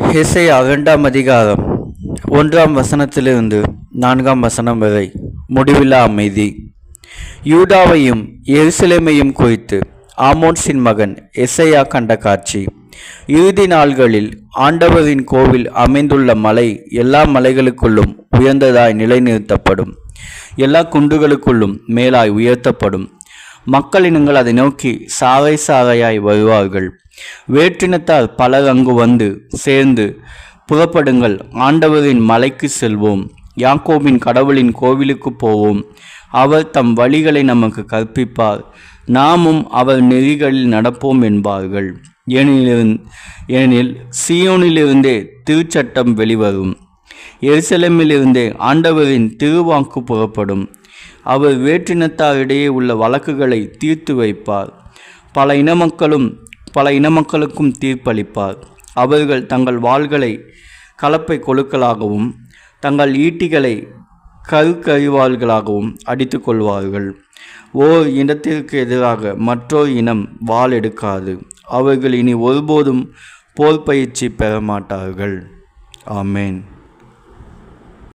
ஹெசையா இரண்டாம் அதிகாரம் ஒன்றாம் வசனத்திலிருந்து நான்காம் வசனம் வரை முடிவில்லா அமைதி. யூதாவையும் எருசலேமையும் குறித்து ஆமோன்ஸின் மகன் எசையா கண்ட காட்சி. இறுதி நாள்களில் ஆண்டவரின் கோவில் அமைந்துள்ள மலை எல்லா மலைகளுக்குள்ளும் உயர்ந்ததாய் நிலைநிறுத்தப்படும். எல்லா குண்டுகளுக்குள்ளும் மேலாய் உயர்த்தப்படும். மக்களினங்கள் அதை நோக்கி சாவை சாவையாய் வருவார்கள். வேற்றினத்தார் பலர் அங்கு வந்து சேர்ந்து புறப்படுங்கள். ஆண்டவரின் மலைக்கு செல்வோம். யாக்கோபின் கடவுளின் கோவிலுக்கு போவோம். அவர் தம் வழிகளை நமக்கு கற்பிப்பார். நாமும் அவர் நெறிகளில் நடப்போம் என்பார்கள். ஏனெனில் ஏனெனில் சியோனிலிருந்தே திருச்சட்டம் வெளிவரும். எருசலேமிலிருந்தே ஆண்டவரின் திருவாக்கு புறப்படும். அவர் வேற்றினத்தாரிடையே உள்ள வழக்குகளை தீர்த்து வைப்பார். பல இனமக்களும் பல இனமக்களுக்கும் தீர்ப்பளிப்பார். அவர்கள் தங்கள் வாள்களை கலப்பை கொழுக்களாகவும் தங்கள் ஈட்டிகளை கருக்கறிவாள்களாகவும் அடித்து கொள்வார்கள். ஓர் இனத்திற்கு எதிராக மற்றொரு இனம் வாள் எடுக்காது. அவர்கள் இனி ஒருபோதும் போர் பயிற்சி பெற மாட்டார்கள். ஆமேன்.